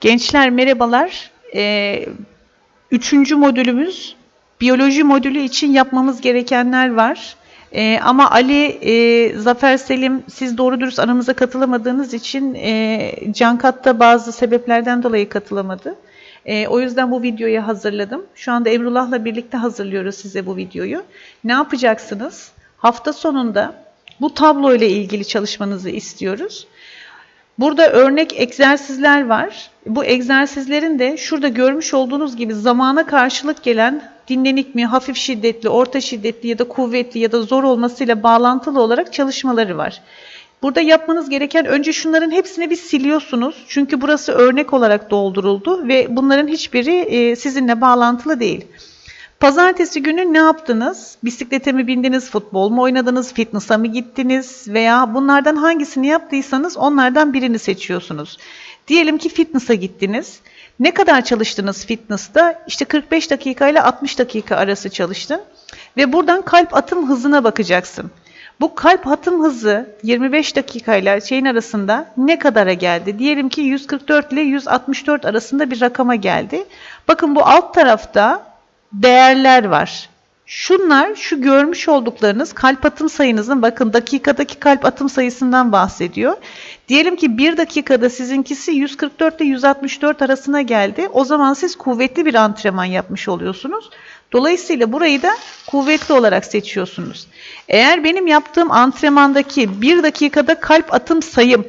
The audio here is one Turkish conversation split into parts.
Gençler merhabalar. Ee, üçüncü modülümüz biyoloji modülü için yapmamız gerekenler var. Ee, ama Ali, e, Zafer Selim siz doğru dürüst aramıza katılamadığınız için e, Cankat bazı sebeplerden dolayı katılamadı. E, o yüzden bu videoyu hazırladım. Şu anda Emrullah'la birlikte hazırlıyoruz size bu videoyu. Ne yapacaksınız? Hafta sonunda bu tablo ile ilgili çalışmanızı istiyoruz. Burada örnek egzersizler var. Bu egzersizlerin de şurada görmüş olduğunuz gibi zamana karşılık gelen dinlenik mi, hafif şiddetli, orta şiddetli ya da kuvvetli ya da zor olmasıyla bağlantılı olarak çalışmaları var. Burada yapmanız gereken önce şunların hepsini bir siliyorsunuz. Çünkü burası örnek olarak dolduruldu ve bunların hiçbiri e, sizinle bağlantılı değil. Pazartesi günü ne yaptınız? Bisiklete mi bindiniz, futbol mu oynadınız, fitness'a mı gittiniz veya bunlardan hangisini yaptıysanız onlardan birini seçiyorsunuz. Diyelim ki fitness'a gittiniz. Ne kadar çalıştınız fitness'ta? İşte 45 dakika ile 60 dakika arası çalıştın. Ve buradan kalp atım hızına bakacaksın. Bu kalp atım hızı 25 dakika ile şeyin arasında ne kadara geldi? Diyelim ki 144 ile 164 arasında bir rakama geldi. Bakın bu alt tarafta değerler var. Şunlar şu görmüş olduklarınız kalp atım sayınızın bakın dakikadaki kalp atım sayısından bahsediyor. Diyelim ki 1 dakikada sizinkisi 144 ile 164 arasına geldi. O zaman siz kuvvetli bir antrenman yapmış oluyorsunuz. Dolayısıyla burayı da kuvvetli olarak seçiyorsunuz. Eğer benim yaptığım antrenmandaki 1 dakikada kalp atım sayım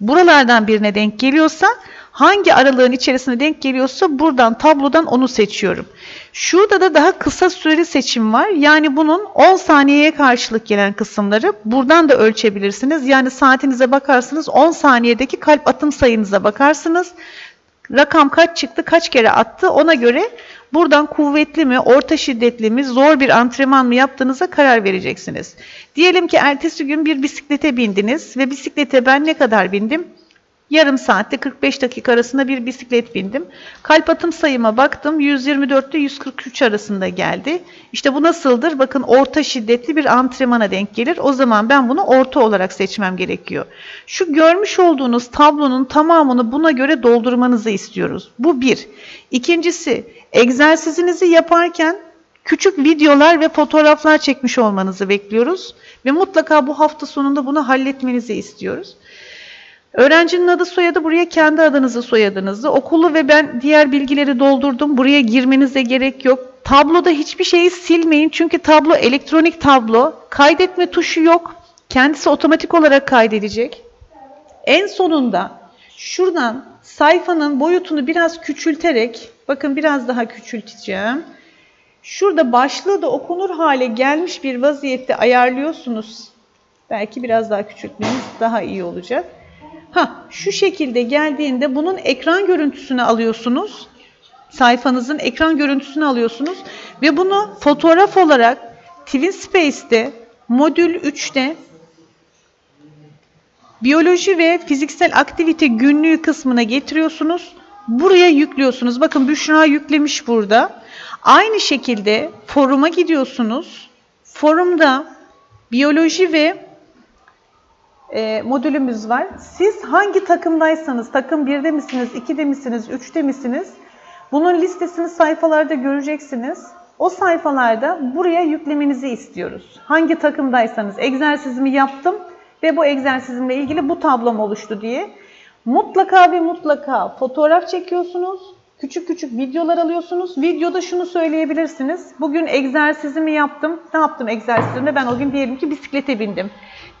buralardan birine denk geliyorsa hangi aralığın içerisine denk geliyorsa buradan tablodan onu seçiyorum. Şurada da daha kısa süreli seçim var. Yani bunun 10 saniyeye karşılık gelen kısımları buradan da ölçebilirsiniz. Yani saatinize bakarsınız 10 saniyedeki kalp atım sayınıza bakarsınız. Rakam kaç çıktı, kaç kere attı ona göre buradan kuvvetli mi, orta şiddetli mi, zor bir antrenman mı yaptığınıza karar vereceksiniz. Diyelim ki ertesi gün bir bisiklete bindiniz ve bisiklete ben ne kadar bindim? Yarım saatte 45 dakika arasında bir bisiklet bindim. Kalp atım sayıma baktım. 124 ile 143 arasında geldi. İşte bu nasıldır? Bakın orta şiddetli bir antrenmana denk gelir. O zaman ben bunu orta olarak seçmem gerekiyor. Şu görmüş olduğunuz tablonun tamamını buna göre doldurmanızı istiyoruz. Bu bir. İkincisi egzersizinizi yaparken küçük videolar ve fotoğraflar çekmiş olmanızı bekliyoruz. Ve mutlaka bu hafta sonunda bunu halletmenizi istiyoruz. Öğrencinin adı soyadı buraya kendi adınızı soyadınızı. Okulu ve ben diğer bilgileri doldurdum. Buraya girmenize gerek yok. Tabloda hiçbir şeyi silmeyin. Çünkü tablo elektronik tablo. Kaydetme tuşu yok. Kendisi otomatik olarak kaydedecek. En sonunda şuradan sayfanın boyutunu biraz küçülterek, bakın biraz daha küçülteceğim. Şurada başlığı da okunur hale gelmiş bir vaziyette ayarlıyorsunuz. Belki biraz daha küçültmeniz daha iyi olacak. Ha, şu şekilde geldiğinde bunun ekran görüntüsünü alıyorsunuz. Sayfanızın ekran görüntüsünü alıyorsunuz ve bunu fotoğraf olarak TwinSpace'te modül 3'te biyoloji ve fiziksel aktivite günlüğü kısmına getiriyorsunuz. Buraya yüklüyorsunuz. Bakın Büşra yüklemiş burada. Aynı şekilde foruma gidiyorsunuz. Forumda biyoloji ve e, modülümüz var. Siz hangi takımdaysanız, takım 1'de misiniz, 2'de misiniz, 3'te misiniz? Bunun listesini sayfalarda göreceksiniz. O sayfalarda buraya yüklemenizi istiyoruz. Hangi takımdaysanız egzersizimi yaptım ve bu egzersizimle ilgili bu tablom oluştu diye. Mutlaka ve mutlaka fotoğraf çekiyorsunuz. Küçük küçük videolar alıyorsunuz. Videoda şunu söyleyebilirsiniz. Bugün egzersizimi yaptım. Ne yaptım egzersizimde? Ben o gün diyelim ki bisiklete bindim.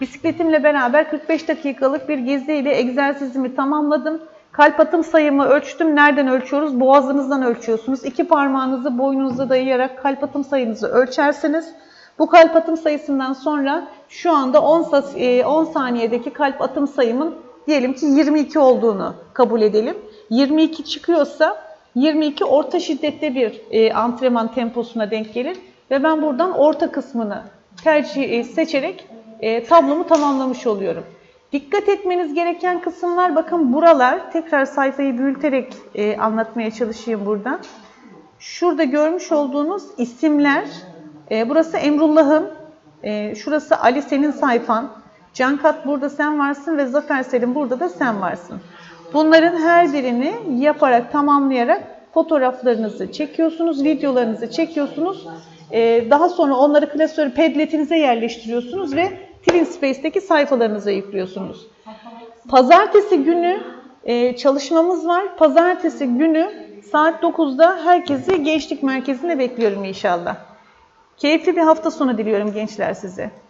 Bisikletimle beraber 45 dakikalık bir geziyle egzersizimi tamamladım. Kalp atım sayımı ölçtüm. Nereden ölçüyoruz? Boğazınızdan ölçüyorsunuz. İki parmağınızı boynunuza dayayarak kalp atım sayınızı ölçersiniz. Bu kalp atım sayısından sonra şu anda 10, 10 e, saniyedeki kalp atım sayımın diyelim ki 22 olduğunu kabul edelim. 22 çıkıyorsa 22 orta şiddette bir e, antrenman temposuna denk gelir ve ben buradan orta kısmını tercih e, seçerek e, tablomu tamamlamış oluyorum. Dikkat etmeniz gereken kısımlar bakın buralar. Tekrar sayfayı büyüterek e, anlatmaya çalışayım buradan. Şurada görmüş olduğunuz isimler. E, burası Emrullah'ın. E, şurası Ali senin sayfan. Cankat burada sen varsın ve Zafer Selim burada da sen varsın. Bunların her birini yaparak, tamamlayarak fotoğraflarınızı çekiyorsunuz, videolarınızı çekiyorsunuz. Ee, daha sonra onları klasör Padlet'inize yerleştiriyorsunuz ve TwinSpace'deki sayfalarınıza yüklüyorsunuz. Pazartesi günü e, çalışmamız var. Pazartesi günü saat 9'da herkesi Gençlik Merkezi'ne bekliyorum inşallah. Keyifli bir hafta sonu diliyorum gençler size.